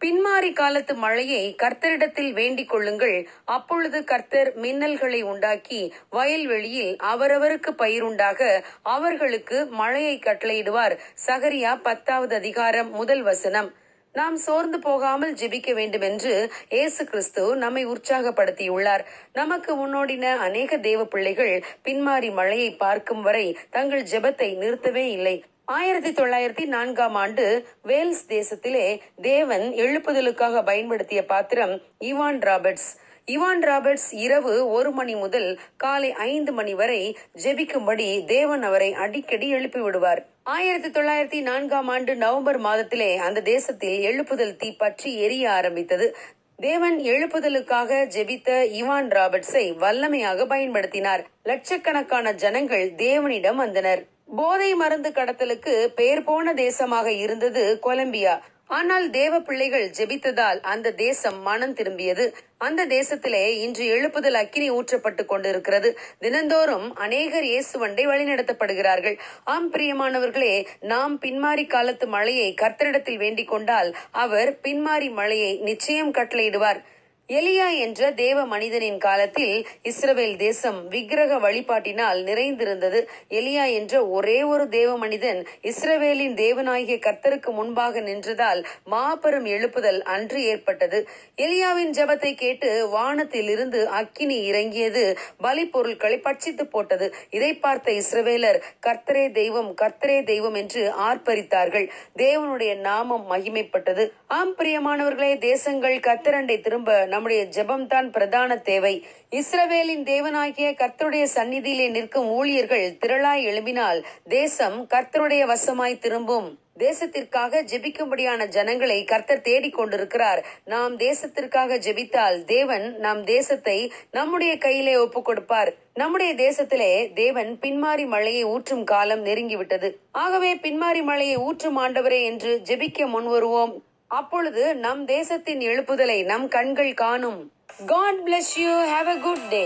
பின்மாறி காலத்து மழையை கர்த்தரிடத்தில் வேண்டிக் கொள்ளுங்கள். அப்பொழுது கர்த்தர் மின்னல்களை உண்டாக்கி வயல்வெளியில் அவரவருக்கு பயிருண்டாக அவர்களுக்கு மழையை கட்டளையிடுவார். சகரியா பத்தாவது அதிகாரம் முதல் வசனம். நாம் சோர்ந்து போகாமல் ஜெபிக்க வேண்டும் என்று இயேசு கிறிஸ்து நம்மை உற்சாகப்படுத்தியுள்ளார். நமக்கு முன்னோடின அநேக தேவ பிள்ளைகள் பின்மாறி மழையை பார்க்கும் வரை தங்கள் ஜெபத்தை நிறுத்தவே இல்லை. ஆயிரத்தி தொள்ளாயிரத்தி நான்காம் ஆண்டு வேல்ஸ் தேசத்திலே தேவன் எழுப்புதலுக்காக பயன்படுத்திய பாத்திரம் இவான் ராபர்ட்ஸ். இவான் ராபர்ட்ஸ் இரவு ஒரு மணி முதல் காலை ஐந்து மணி வரை ஜெபிக்கும்படி தேவன் அவரை அடிக்கடி எழுப்பி விடுவார். ஆயிரத்தி தொள்ளாயிரத்தி நான்காம் ஆண்டு நவம்பர் மாதத்திலே அந்த தேசத்தில் எழுப்புதல் தீ பற்றி எரிய ஆரம்பித்தது. தேவன் எழுப்புதலுக்காக ஜெபித்த இவான் ராபர்ட்ஸை வல்லமையாக பயன்படுத்தினார். லட்சக்கணக்கான ஜனங்கள் தேவனிடம் வந்தனர். போதை மருந்து கடத்தலுக்கு பெயர் போன தேசமாக இருந்தது கொலம்பியா. ஆனால் தேவ பிள்ளைகள் ஜெபித்ததால் அந்த தேசம் மனம் திரும்பியது. அந்த தேசத்திலே இன்று எழுப்புதல் அக்கினி ஊற்றப்பட்டு கொண்டிருக்கிறது. தினந்தோறும் அநேகர் இயேசுவண்டை வழிநடத்தப்படுகிறார்கள். ஆம் பிரியமானவர்களே நாம் பின்மாறி காலத்து மழையை கர்த்தரிடத்தில் வேண்டிக் கொண்டால் அவர் பின்மாறி மழையை நிச்சயம் கட்டளையிடுவார். எலியா என்ற தேவ மனிதனின் காலத்தில் இஸ்ரவேல் தேசம் விக்கிரக வழிபாட்டினால் நிறைந்திருந்தது. எலியா என்ற ஒரே ஒரு தேவ மனிதன் இஸ்ரவேலின் தேவனாகிய கர்த்தருக்கு முன்பாக நின்றதால் மாபெரும் எழுப்புதல் அன்று ஏற்பட்டது. எலியாவின் ஜெபத்தை கேட்டு வானத்தில் இருந்து அக்கினி இறங்கியது. பலி பொருட்களை பட்சித்து போட்டது. இதை பார்த்த இஸ்ரவேலர் கர்த்தரே தெய்வம் கர்த்தரே தெய்வம் என்று ஆர்ப்பரித்தார்கள். தேவனுடைய நாமம் மகிமைப்பட்டது. ஆம் பிரியமானவர்களே தேசங்கள் கர்த்தரண்டை திரும்ப நம்முடைய ஜெபம்தான் பிரதான தேவை. இஸ்ரவேலின் தேவனாகிய கர்த்தருடைய சந்நிதியிலே நிற்கும் ஊழியர்கள் திரளாய் எழும்பினால் தேசம் கர்த்தருடைய வசமாய் திரும்பும். தேசத்திற்காக ஜெபிக்கும்படியான ஜனங்களை கர்த்தர் தேடிக் கொண்டிருக்கிறார். நாம் தேசத்திற்காக ஜெபித்தால் தேவன் நம் தேசத்தை நம்முடைய கையிலே ஒப்பு கொடுப்பார். நம்முடைய தேசத்திலே தேவன் பின்மாறி மழையை ஊற்றும் காலம் நெருங்கிவிட்டது. ஆகவே பின்மாறி மழையை ஊற்றும் ஆண்டவரே என்று ஜெபிக்க முன்வருவோம் அப்பொழுது நம் தேசத்தின் எழுப்புதலை நம் கண்கள் காணும். God bless you have a good day